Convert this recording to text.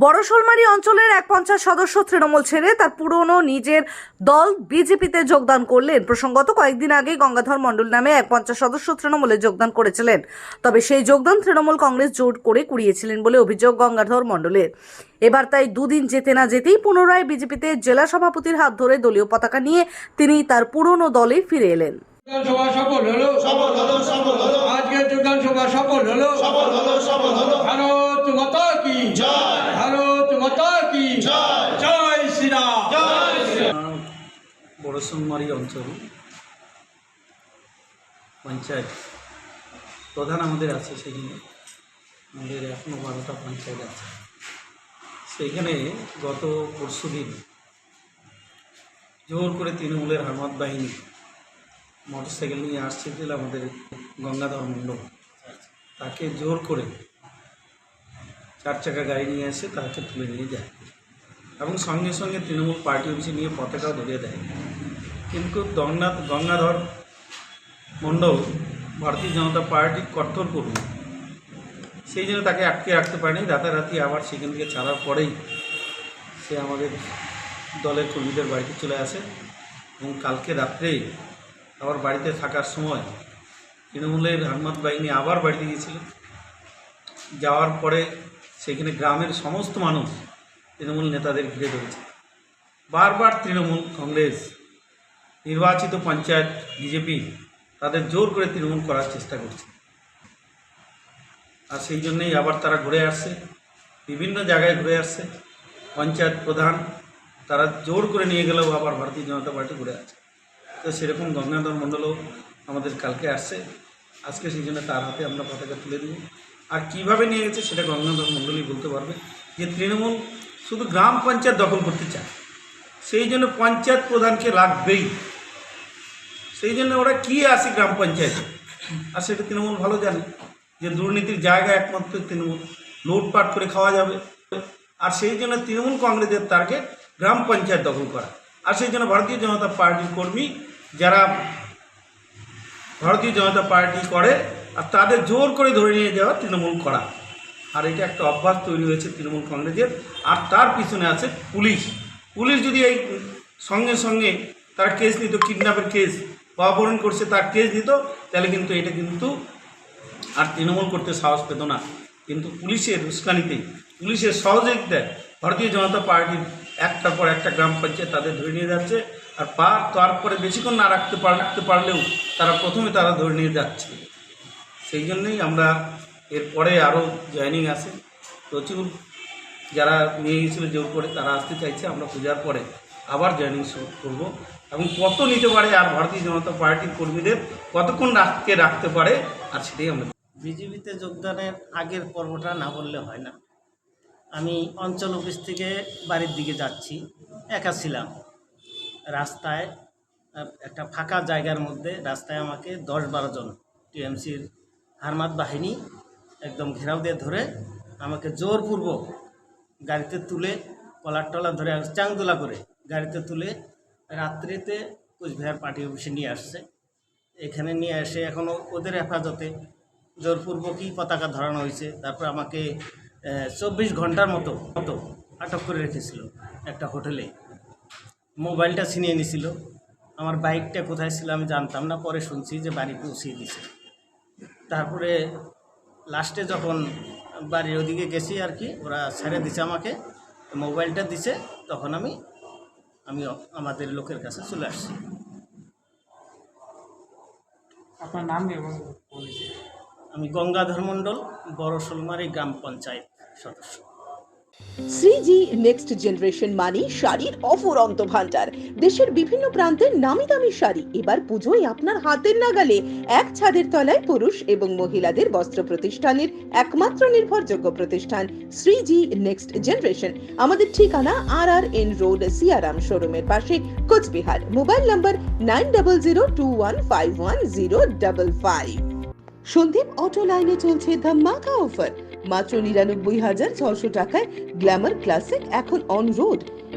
বড়শোলমারি অঞ্চলের এক পঞ্চাশ সদস্য তৃণমূল ছেড়ে তার পুরনো নিজের দল বিজেপিতে যোগদান করলেন। প্রসঙ্গত কয়েকদিন আগে গঙ্গাধর মণ্ডল নামে এক পঞ্চাশ সদস্য তৃণমূলে যোগদান করেছিলেন। তবে সেই যোগদান তৃণমূল কংগ্রেস জোট করে কুড়িয়েছিলেন বলে অভিযোগ গঙ্গাধর মণ্ডলের। এবার তাই দুদিন যেতে না যেতেই পুনরায় বিজেপিতে জেলা সভাপতির হাত ধরে দলীয় পতাকা নিয়ে তিনি তার পুরনো দলে ফিরে এলেন। সভা সফল হলো। সফল হলো সফল হলো। আজকের যোগদান সভা সফল হলো। সফল হলো সফল হলো। ভারত মাতা কি জয় ভারত মাতা কি জয় জয় শ্রীরাম জয় শ্রী- বড়সুনমারি অঞ্চল, পঞ্চায়েত প্রধান আমাদের আছে সেখানে। আমাদের এখনও বারোটা পঞ্চায়েত আছে। সেইখানে গত পরশু দিন জোর করে তৃণমূলের হামাদ বাহিনী মোটরসাইকেল নিয়ে আসছিল আমাদের গঙ্গাধর মণ্ডল। তাকে জোর করে চার চাকা গাড়ি নিয়ে এসে তাকে তুলে নিয়ে যায় এবং সঙ্গে সঙ্গে তৃণমূল পার্টি অফিসে নিয়ে পতাকাও ধরিয়ে দেয়। কিন্তু গঙ্গা গঙ্গাধর মণ্ডল ভারতীয় জনতা পার্টির কঠোর কর্মী সেই জন্য তাকে আটকে রাখতে পারেনি। রাতারাতি আবার সেখান থেকে ছাড়ার পরেই সে আমাদের দলের কর্মীদের বাড়িতে চলে আসে এবং কালকে রাত্রেই আবার বাড়িতে থাকার সময় তৃণমূলের হারমাত বাহিনী আবার বাড়িতে গিয়েছিল। যাওয়ার পরে সেখানে গ্রামের সমস্ত মানুষ তৃণমূল নেতাদের ঘিরে ধরেছে। বারবার তৃণমূল কংগ্রেস নির্বাচিত পঞ্চায়েত বিজেপি তাদের জোর করে তৃণমূল করার চেষ্টা করছে। আর সেই জন্যই আবার তারা ঘুরে আসছে, বিভিন্ন জায়গায় ঘুরে আসছে। পঞ্চায়েত প্রধান তারা জোর করে নিয়ে গেলেও আবার ভারতীয় জনতা পার্টি ঘুরে আসছে। তো সেরকম গঙ্গাধর মণ্ডলও আমাদের কালকে আসছে। আজকে সেই জন্য তার হাতে আমরা পতাকা তুলে দেব। আর কীভাবে নিয়ে গেছে সেটা গঙ্গাধর মণ্ডলই বলতে পারবে। যে তৃণমূল শুধু গ্রাম পঞ্চায়েত দখল করতে চায়, সেই জন্য পঞ্চায়েত প্রধানকে লাগবেই সেই জন্য ওরা কি আসে গ্রাম পঞ্চায়েতে? আর সেটা তৃণমূল ভালো জানে যে দুর্নীতির জায়গা একমাত্র তৃণমূল। লুটপাট করে খাওয়া যাবে। আর সেই জন্য তৃণমূল কংগ্রেসের টার্গেট গ্রাম পঞ্চায়েত দখল করা। আর সেই জন্য ভারতীয় জনতা পার্টির কর্মী যারা ভারতীয় জনতা পার্টি করে, আর তাদের জোর করে ধরে নিয়ে যাওয়া তৃণমূল করা। আর এটা একটা অভ্যাস তৈরি হয়েছে তৃণমূল কংগ্রেসের। আর তার পিছনে আছে পুলিশ। পুলিশ যদি এই সঙ্গে সঙ্গে তারা কেস নিত কিডন্যাপের কেস অপহরণ করছে, তার কেস দিত, তাহলে কিন্তু এটা কিন্তু আর তৃণমূল করতে সাহস পেত না। কিন্তু পুলিশের উস্কানিতেই পুলিশের সহযোগিতায় ভারতীয় জনতা পার্টির একটার পর একটা গ্রাম পঞ্চায়েত তাদের ধরে নিয়ে যাচ্ছে। আর পা তারপরে বেশিক্ষণ না রাখতে পার, রাখতে পারলেও তারা প্রথমে তারা ধরে নিয়ে যাচ্ছে। সেই জন্যই আমরা এরপরে আরও জয়েনিং আছে। প্রচুর যারা নিয়ে গেছিল জোর করে তারা আসতে চাইছে, আমরা পূজার পরে আবার জয়েনিং শুরু করব। এবং কত নিতে পারে আর ভারতীয় জনতা পার্টির কর্মীদের কতক্ষণ রাখতে রাখতে পারে, আর সেটাই আমরা বিজেপিতে যোগদানের আগের পর্বটা না বললে হয় না। আমি অঞ্চল অফিস থেকে বাড়ির দিকে যাচ্ছি, একা ছিলাম। রাস্তায়, একটা ফাঁকা জায়গার মধ্যে রাস্তায় আমাকে দশ বারো জন টিএমসির হারমাত বাহিনী একদম ঘেরাও দিয়ে ধরে আমাকে জোরপূর্বক গাড়িতে তুলে, কলার টলার ধরে, চাংদোলা করে গাড়িতে তুলে রাত্রিতে কোচবিহার পার্টি অফিসে নিয়ে আসছে। এখানে নিয়ে এসে এখনও ওদের হেফাজতে জোরপূর্বকই পতাকা ধরানো হয়েছে। তারপর আমাকে চব্বিশ ঘণ্টার মতো মতো আটক করে রেখেছিল একটা হোটেলে। মোবাইলটা ছিনিয়ে নিছিল। আমার বাইকটা কোথায় ছিল আমি জানতাম না, পরে শুনছি যে বাড়ি পৌঁছিয়ে দিছে তারপরে লাস্টে যখন বাড়ির ওদিকে গেছি আর কি, ওরা ছেড়ে দিছে আমাকে। মোবাইলটা দিছে, তখন আমি আমি আমাদের লোকের কাছে চলে আসছি। আপনার নাম এবং আমি গঙ্গাধর মণ্ডল বড় সলমারি গ্রাম পঞ্চায়েত সদস্য। শ্রীজি নেক্সট জেনারেশন মানি শাড়ির অফুরন্ত ভান্ডার দেশের বিভিন্ন প্রান্তের নামি দামি শাড়ি। এবার পুজোয় আপনার হাতের নাগালে এক ছাদের তলায় পুরুষ এবং মহিলাদের বস্ত্র প্রতিষ্ঠানের একমাত্র নির্ভরযোগ্য প্রতিষ্ঠান শ্রীজি নেক্সট জেনারেশন আমাদের ঠিকানা R R N road Siyaram শোরুমের পাশে, Coochbehar. Mobile number nine double zero two one five one zero double five. Sandeep auto লাইনে চলছে ধামাকা অফার। মাত্র নিরানব্বই হাজার ছশো টাকায় গ্ল্যামার ক্লাসিক এখন অন রোড